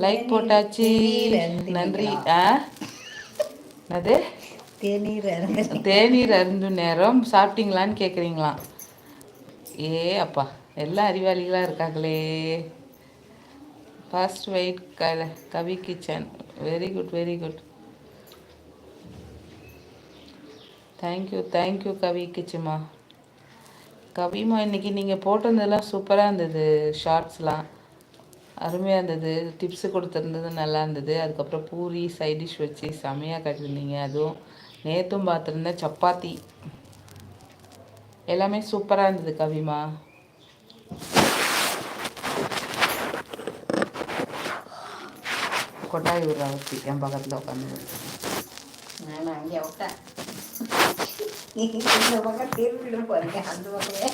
Like போட்டாச்சு. நன்றி. ஆ? அது தேநீர் அருந்த தேநீர் அருந்தும் நேரம் சாப்பிட்டீங்களான்னு கேட்குறீங்களா ஏ அப்பா எல்லாம் அறிவாளிகளாக இருக்காங்களே. ஃபர்ஸ்ட் வெயிட் க Kavi kitchen. Very good very good thank you thank you Kavi கிச்சம்மா. கவிமா இன்னைக்கு நீங்கள் போட்டிருந்ததெல்லாம் சூப்பராக இருந்தது ஷார்ட்ஸ்லாம் அருமையாக இருந்தது. டிப்ஸு கொடுத்துருந்தது நல்லா இருந்தது. அதுக்கப்புறம் பூரி சைட் டிஷ் வச்சு செமையாக கட்டியிருந்தீங்க அதுவும் நேற்றும் பார்த்துருந்தேன் சப்பாத்தி. எல்லாமே சூப்பராக இருந்தது கவிமா. கொட்டாய் விடுறா ஊற்றி என் பக்கத்தில் உட்காந்து நான் அங்கே இந்த பக்கம் பாருங்க அந்த பக்கமே.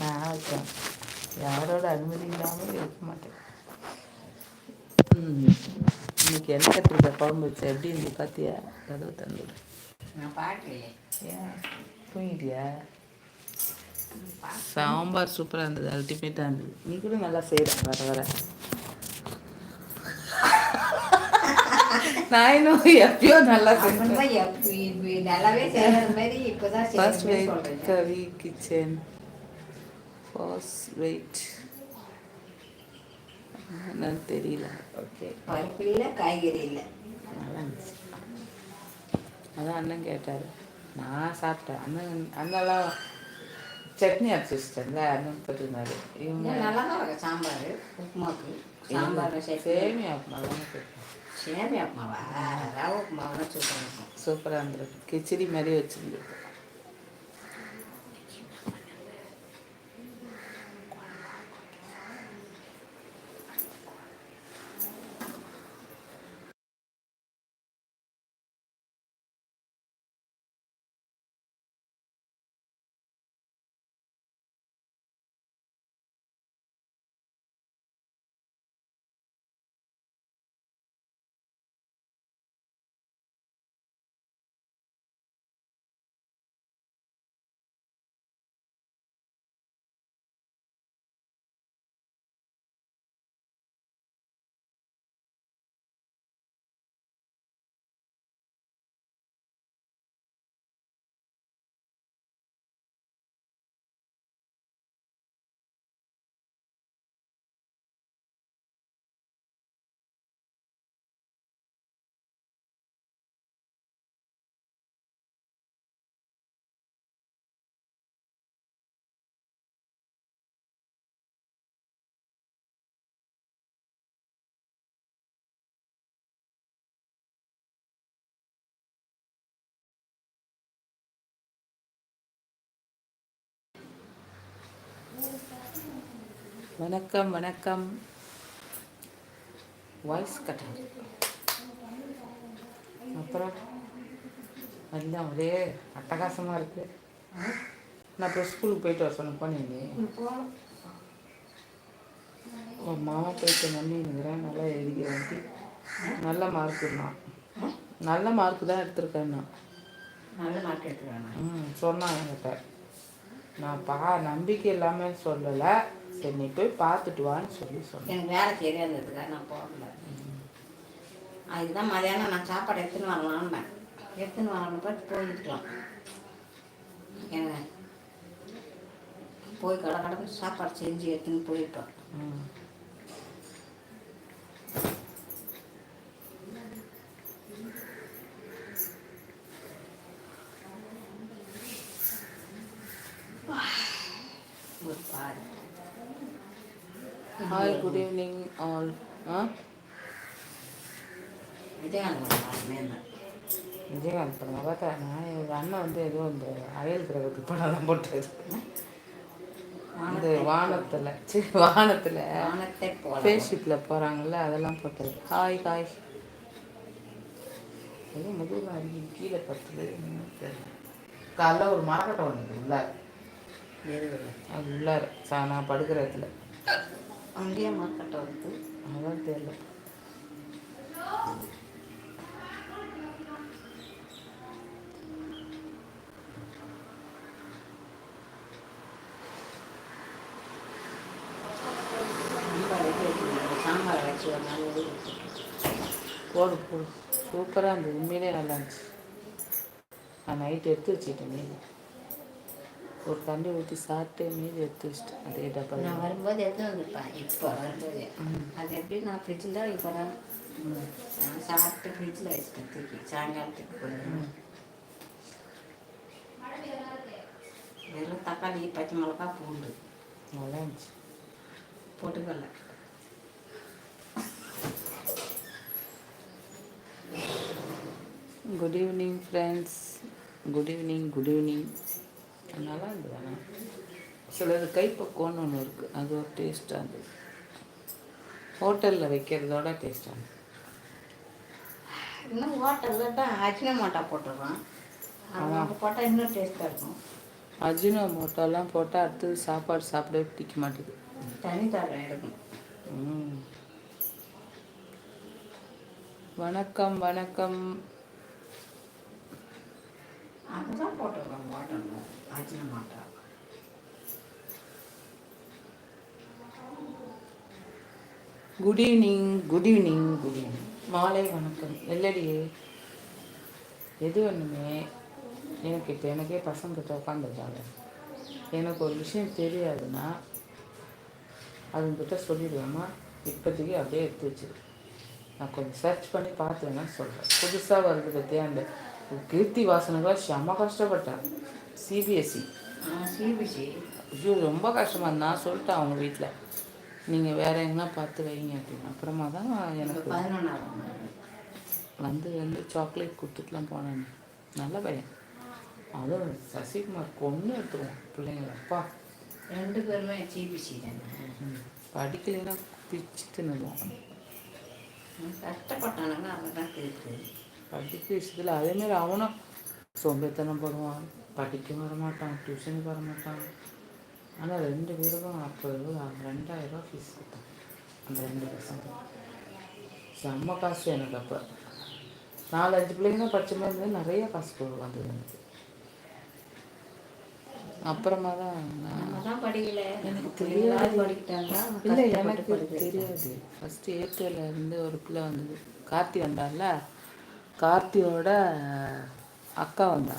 நான் வைக்கிறேன் யாரோட அனுமதி இல்லாமல் இருக்க மாட்டேன். இன்னைக்கு என்ன கத்திரிக்காய் குழம்பு வச்ச? எப்படி இருந்து பார்த்தியா கதவு தந்துடு நான் பார்க்கலையே ஏன்? தூங்கிட்டியா? சாம்பார் சூப்பராக இருந்தது அல்டிமேட்டாக இருந்தது. நீ கூட நல்லா செய்கிற வர வர. நான் இன்னும் எப்பயோ நல்லா இப்பதான் first wait Kavi kitchen first wait என்னன்னு தெரியல. ஓகே. பருப்பு இல்லை காய்கறி இல்லை. நல்லா இருந்துச்சு அதான் அண்ணன் கேட்டார். நான் சாப்பிட்டேன். அண்ணன் அண்ணெல்லாம் சட்னி அரைச்சி வச்சிட்டேன்ல அண்ணன் போட்டிருந்தாரு. இவங்க நல்லா தான் இருக்கும் சாம்பார்? உப்புமாக்கு. சாம்பார் சேமியா உப்புமாலாம் கேட்டேன் சேமியா உப்புமாவா? ரவை உப்புமாவா சூப்பராக இருக்கும். சூப்பராக இருந்திருக்கு. கிச்சடி மாதிரி வச்சுருந்துருக்கு. வணக்கம் வணக்கம். வாய்ஸ் கட்டணும் அப்புறம் எல்லாம் ஒரே அட்டகாசமாக இருக்கு. நான் இப்போ ஸ்கூலுக்கு போயிட்டு வர சொன்ன போனீங்க உன் மாமா போயிட்டு நம்பிங்கிறேன் நல்லா எழுதிக்கிறேன் நல்ல மார்க் நான் நல்ல மார்க் தான் எடுத்திருக்கேன் நான். நல்ல மார்க் எடுத்துருவேன் ம் சொன்னாங்க என்கிட்ட. நான் பா நம்பிக்கை இல்லாமல் சொல்லலை. சரி நீ போய் பார்த்துட்டு வான்னு சொல்லி சொன்னேன். எனக்கு வேலை தெரியாததுக்காக நான் போகல. அதுதான் மதியானம் நான் சாப்பாடு எடுத்துன்னு வரலான்னு எடுத்துன்னு பார்த்து போயிருக்கலாம் ஏங்க போய் கடை கடை சாப்பாடு செஞ்சு எடுத்துன்னு போயிருப்பேன் ம் ஒரு பாரு ஹாய் குட் ஈவினிங் ஆல் ஆ விஜயகாந்த் பாருமே விஜயகாந்த் படம் பார்த்தா நான் எங்கள் அண்ணன் வந்து ஏதோ அயல் கிரகத்துக்கு படம்லாம் போட்டது. இந்த வானத்தில் சரி வானத்தில் வானத்தை போல. ஸ்பேஸ்ஷிப்பில் போகிறாங்கல்ல அதெல்லாம் போட்டது. Hi hi. ஏதோ முதுகில் அடிக்கி கீழே பத்துது தெரியல. காலைல ஒரு மரக்கட்டை வந்தது உள்ளார எதுவும் அது உள்ளார சா நான் படுக்கிற இடத்துல. அங்கேயே மார்க்கெட்டை வந்து. அதான் தெரியல சாம்பார் வச்சு சாம்பார் வச்சு ஒரு நாள் ஊருக்கு போடு போடு. சூப்பராக இருந்தது. உண்மையிலே நல்லா இருந்துச்சு. நான் நைட் எடுத்து வச்சுட்டேன் மீதி. ஒரு தண்ணி ஊற்றி சாப்பிட்டு மீதி எடுத்து வச்சிட்டேன். அதே டப்பா நான் வரும்போது எடுத்து வந்திருப்பேன். இப்போ வரும்போது. அது எப்படி நான் ஃப்ரிட்ஜில் தான் இப்போ நான் சாப்பிட்டு ஃப்ரிட்ஜில் வச்சுட்டேன் தூக்கி. சாயங்காலத்துக்கு போய் வெறும் தக்காளி பச்சை மிளகா பூண்டு. நல்லா இருந்துச்சு. போட்டுக்கல good evening friends good evening good evening நல்லா இருந்தது ஆனால் சிலது கைப்பக்குவம்னு ஒன்று இருக்குது அது ஒரு டேஸ்ட்டாக இருந்தது. ஹோட்டலில் வைக்கிறதோட டேஸ்ட்டாக இருந்தது. இன்னும் ஹோட்டலில் தான் அஜினமோட்டா போட்டுருவான் அவங்க போட்டால் இன்னும் டேஸ்ட்டாக இருக்கும். அஜினோ மோட்டோலாம் போட்டால் அடுத்தது சாப்பாடு சாப்பிடவே பிடிக்க மாட்டேது தனி தரம். வணக்கம் வணக்கம். அதுதான் போட்டுருவாங்க ஹோட்டலில் Ajinomoto good evening good evening good evening மாலை வணக்கம். இல்லடியே எது வேணுமே எனக்கு இப்போ எனக்கே பசங்கிட்ட உட்காந்துருக்காங்க எனக்கு ஒரு விஷயம் தெரியாதுன்னா அதுங்கிட்ட சொல்லிடுவேம்மா. இப்போதைக்கு அப்படியே எடுத்து வச்சிரு. நான் கொஞ்சம் சர்ச் பண்ணி பார்த்துவேன்னா சொல்கிறேன் புதுசாக வருது பற்றியா அந்த கீர்த்தி வாசனெல்லாம் செம்ம கஷ்டப்பட்டேன் சிபிஎஸ்சி சிபிசி ஐயோ ரொம்ப கஷ்டமாக நான் சொல்லிட்டேன் அவங்க வீட்டில் நீங்கள் வேற எங்கன்னா பார்த்து வைங்க அப்படின்னு. அப்புறமா தான் எனக்கு வந்து வந்து சாக்லேட் கொடுத்துட்டுலாம் போனேன். நல்ல பையன். அதுவும் சசிகுமார் கொண்டு எடுத்துருவோம் பிள்ளைங்கள அப்பா. ரெண்டு பேருமே சிபிசி தானே. ம். படிக்கலைன்னா பிச்சு தின்னுடுவோம் கஷ்டப்பட்டானுங்க அவங்க தான் தீர்த்து படிக்க விஷயத்தில் அதேமாரி அவனும் சோம்பேத்தனம் போடுவான் படிக்க வரமாட்டான் டியூஷனுக்கு வரமாட்டான் ஆனால் ரெண்டு பேருக்கும் ரெண்டாயிரம் ரூபா ஃபீஸ் கொடுத்தான் அந்த ரெண்டு பசங்க செம்ம காசு எனக்கு அப்போ நாலு அஞ்சு பிள்ளைங்க படிச்ச மாதிரி இருந்தது நிறைய காசு போடு வந்தது எனக்கு அப்புறமா தான் நான் படிக்கல எனக்கு தெரியாது. இல்லை எனக்கு தெரியாது ஃபஸ்ட்டு ஏர்டெல்ல இருந்து ஒரு பிள்ளை வந்தது கார்த்தி வந்தால கார்த்தியோட அக்கா வந்தா.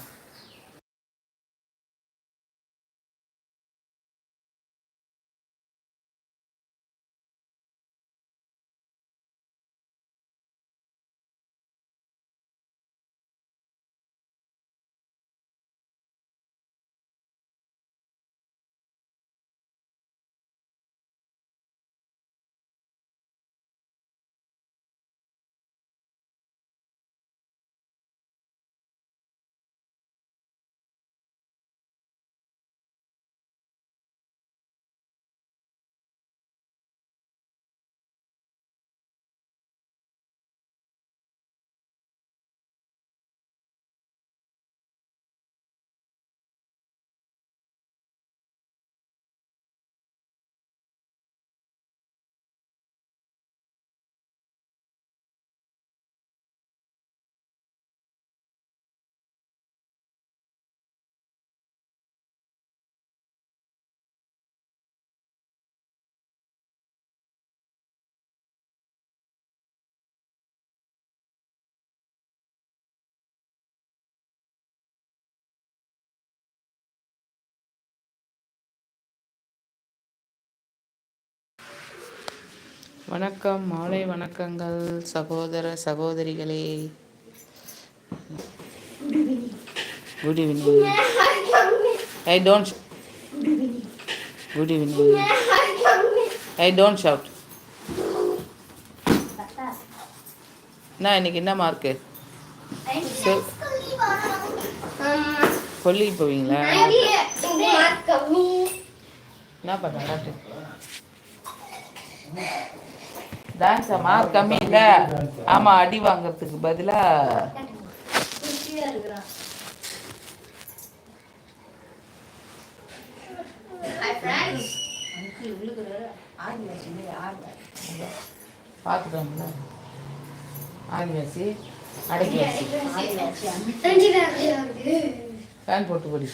வணக்கம் மாலை வணக்கங்கள் சகோதர சகோதரிகளே. Good evening I don't good evening I don't shout என்ன இன்னைக்கு என்ன மார்க்கு கொல்லி போவீங்களா? என்ன பண்ண டான்ஸா மார்க் கம்மி இல்லை ஆமாம் அடி வாங்குறதுக்கு பதிலாக பார்த்துட்டோம்ல ஆதிவாசி அனுப்பி ஃபேன் போட்டு போடி.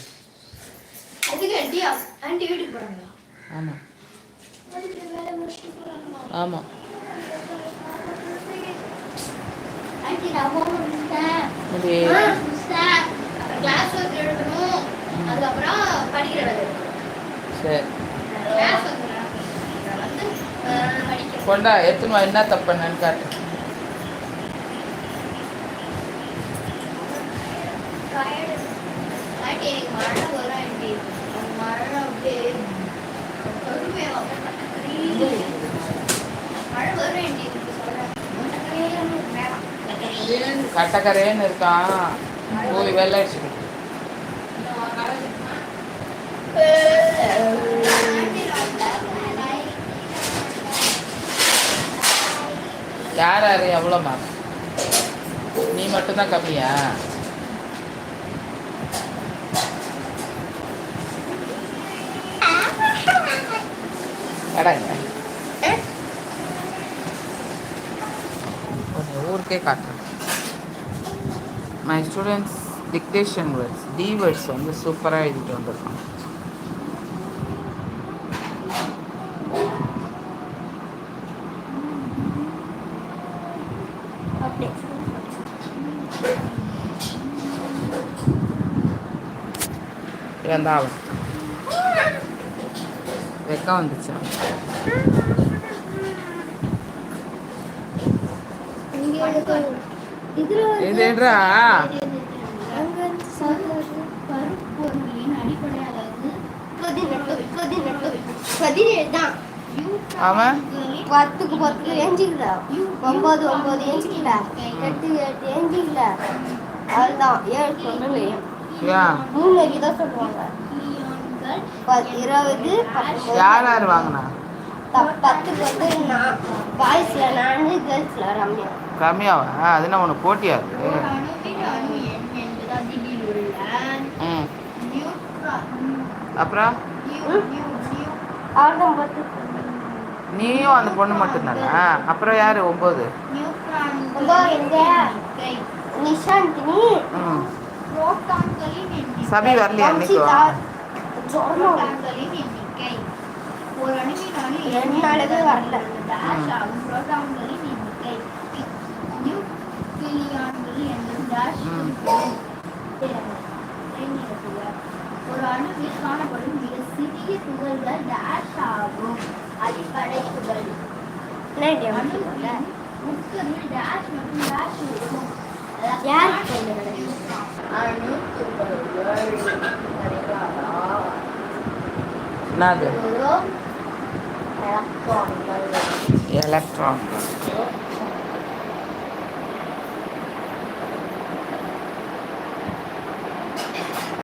ஆமாம் ஆமாம் ஆண்டி நான் ஹோம் முடிச்சிட்டேன் இது முடிச்சிட்டேன் அப்புறம் கிளாஸ் ஒர்க் எழுதணும் அதுக்கப்புறம் படிக்கிற வேலை இருக்கு. சரி. கொண்டா எத்தனை வா, என்ன தப்பு காட்டு. Tired. மழை வரும் ஆண்டி அந்த மழை அப்படியே கருமையா வரும். மழை வரும் ஆண்டி எனக்கு சொல்றேன் வேணாம். கட்டக்கரேன்னு இருக்கான். போய் வெள்ளை யார் யார்? எவ்வளோ மார்க் நீ மட்டும்தான் கம்மியா? கடாங்க ஊருக்கே காட்டுறேன். My students dictation words D words வந்து சூப்பராக எழுதிட்டு வந்திருக்காங்க. இவன் வெக்கம் வந்துச்சு. தான் அவன் பத்துக்கு பத்து ஏஞ்சிக்கல. ஒன்பது ஒன்பது ஏஞ்சிக்கல. எட்டு எட்டு ஏஞ்சிக்கல. அதுதான் ஏழு சொல்லலையே. மூணு வரைக்கும் தான் சொல்லுவாங்க. இருபது யார் யார் வாங்கினா? பத்துக்கு வந்து நான் பாய்ஸ்ல நான் கேர்ள்ஸ்ல ரம்யா. ரம்யாவா அது என்ன உனக்கு போட்டியா இருக்கு ம். அப்புறம்? நீயும் அந்த பொண்ணு மட்டும்தானா? அப்புறம் யார்? ஒம்பது. ஒன்பது சபி வரலையா இன்னைக்கு? ஒரு வரல. நியூக்ளியான்கள் என்னும் டேஷ். ஒரு அணுவில் காணப்படும் மிக சிறிய துகள்கள் டேஷ் ஆகும். அடிப்படை துகள். அணுவின் உட்கருவில் டேஷ் மற்றும் டேஷ் இருக்கும். அணு துகள்கள். எலக்ட்ரான்கள் எலக்ட்ரான்கள்